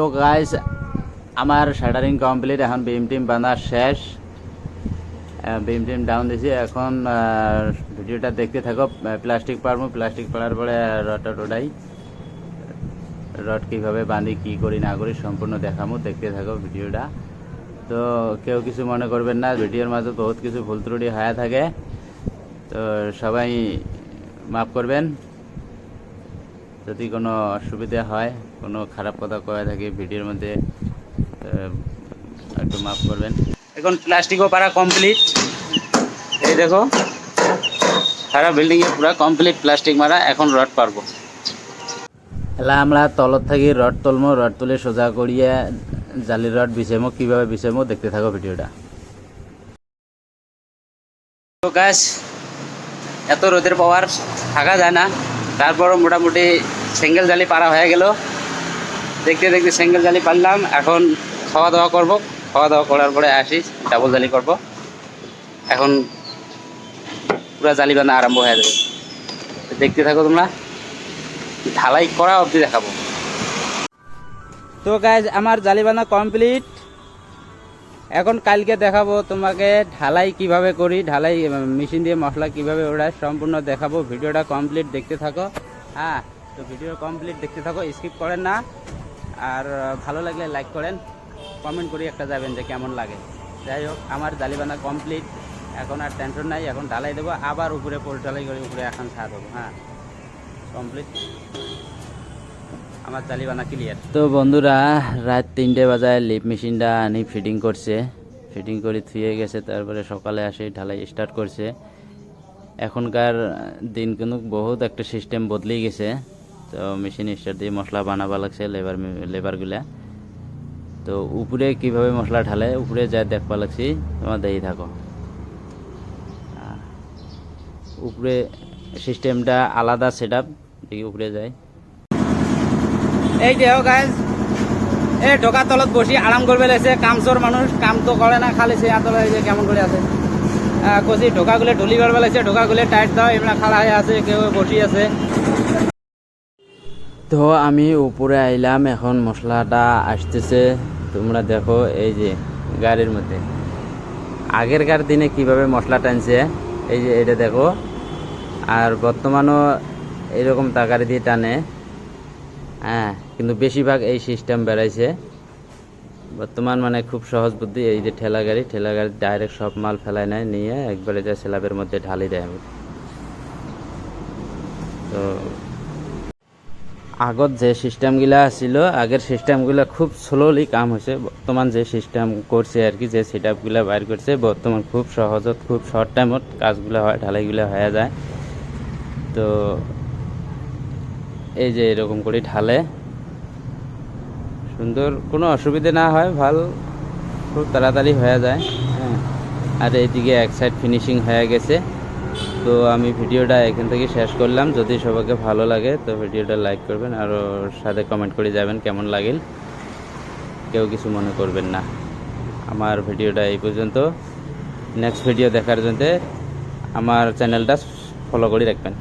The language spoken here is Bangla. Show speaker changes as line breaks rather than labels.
তো গাইস আমার শাটারিং কমপ্লিট এখন বিম টিম বাঁধা শেষ। বিম টিম ডাউন দিছি, এখন ভিডিওটা দেখতে থাকো। প্লাস্টিক পারব প্লাস্টিক পাড়ার পরে রডটা টোটাই রড কীভাবে বাঁধি, কী করি, না করি, সম্পূর্ণ দেখামো, দেখতে থাকো ভিডিওটা। তো কেউ কিছু মনে করবেন না, ভিডিওর মাঝে বহুত কিছু ভুল ত্রুটি হয়ে থাকে। তো সবাই মাফ করবেন। যদি কোনো অসুবিধা হয় কোনো খারাপ কথা কয়ে থাকি ভিডিওর মধ্যে একটু মাফ করবেন। এখন প্লাস্টিকও পারা কমপ্লিট এই দেখো সারা বিল্ডিংয়ে পুরো কমপ্লিট প্লাস্টিক মারা এখন রড পারব এলা আমরা তলত থাকি রড তুলমো রড তুলে সোজা করিয়ে জালি রড বিছাইমো কীভাবে বিছাইমো দেখতে থাকো ভিডিওটা। গাছ এত রোদের পাওয়ার থাকা যায় না। তারপরও মোটামুটি সিঙ্গেল জালি পারা হয়ে গেল। দেখতে দেখতে সিঙ্গেল জালি পারলাম এখন খাওয়া দাওয়া করব। খাওয়া দাওয়া করার পরে আসি, ডাবল জালি করব। এখন পুরো জালি বাঁধা আরম্ভ হয়ে যাবে। দেখতে থাকো তোমরা। ঢালাই করা অবধি দেখাবো। তো গাইজ আমার জালি বাঁধা কমপ্লিট এখন কালকে দেখাবো তোমাকে ঢালাই কীভাবে করি, ঢালাই মেশিন দিয়ে মশলা কীভাবে ওড়ায় সম্পূর্ণ দেখাবো। ভিডিওটা কমপ্লিট দেখতে থাকো। হ্যাঁ তো ভিডিও কমপ্লিট দেখতে থাকো স্কিপ করেন না। আর ভালো লাগলে লাইক করেন কমেন্ট করে একটা যাবেন যে কেমন লাগে। যাই হোক, আমার জালিবানা কমপ্লিট এখন আর টেনশন নাই, এখন ঢালাই দেবো, আবার উপরে পোল ঢালাই করে উপরে এখন ছাদ দেবো হ্যাঁ। কমপ্লিট আমার জালিবানা ক্লিয়ার তো বন্ধুরা, রাত তিনটে বাজায় লিপ মেশিনটা আনি ফিটিং করছে। ফিটিং করে থুয়ে গেছে, তারপরে সকালে আসে, ঢালাই স্টার্ট করছে। এখনকার দিন কিন্তু বহুত একটা সিস্টেম বদলেই গেছে। তো মেশিন স্টার্ট দিয়ে মশলা বানাবা লাগছে লেবার লেবারগুলা তো উপরে কীভাবে মশলা ঢালে, উপরে যা দেখবা লাগছি, তোমার দেখি থাকো। উপরে সিস্টেমটা আলাদা সেট আপ দেখি উপরে যায় এই যে গাইজ এই ঢোকার তলত বসি, আরাম করবে লেছে কামচোর মানুষ, কাম তো করে না, খালি সে আতলে যে কেমন করে আছে। কষি ঢোকাগুলো ঢুলি করবে লেছে ঢোকাগুলো টাইট দাও, এমনি খাড়া হয়ে আছে, কেউ বসি আছে। তো আমি উপরে আইলাম, এখন মশলাটা আসতেছে। তোমরা দেখো, এই যে গাড়ির মধ্যে। আগেরকার দিনে কীভাবে মশলা টানছে, এই যে এটা দেখো। আর বর্তমানও এরকম তাকারি দিয়ে টানে। হ্যাঁ কিন্তু বেশিরভাগ এই সিস্টেম বেড়াইছে। বর্তমান মানে খুব সহজ বুদ্ধি, এই যে ঠেলা গাড়ি ঠেলা গাড়ি ডাইরেক্ট সব মাল ফেলায় নেয়, নিয়ে একবারে যা স্ল্যাবের মধ্যে ঢালি দেয়। তো আগত যে সিস্টেমগুলা ছিল আগের সিস্টেমগুলো খুব স্লোলি কাম হয়েছে বর্তমান যে সিস্টেম করছে আর কি, যে সেট আপগুলো বাইর করছে বর্তমান খুব সহজত, খুব শর্ট টাইমত কাজগুলো হয়, ঢালাইগুলো হয়ে যায়। তো এই যে এরকম করে ঢালে। সুন্দর, কোনো অসুবিধা না হয়, ভালো, খুব তাড়াতাড়ি হয়ে যায়। হ্যাঁ। আর এইদিকে এক সাইড ফিনিশিং হয়ে গেছে। তো আমি ভিডিওটা এখান থেকে শেষ করলাম। যদি সবাইকে ভালো লাগে, তো ভিডিওটা লাইক করবেন আর সাথে কমেন্ট করে যাবেন কেমন লাগিল। কেউ কিছু মনে করবেন না। আমার ভিডিওটা এই পর্যন্ত। নেক্সট ভিডিও দেখার জন্য আমার চ্যানেলটা ফলো করে রাখবেন।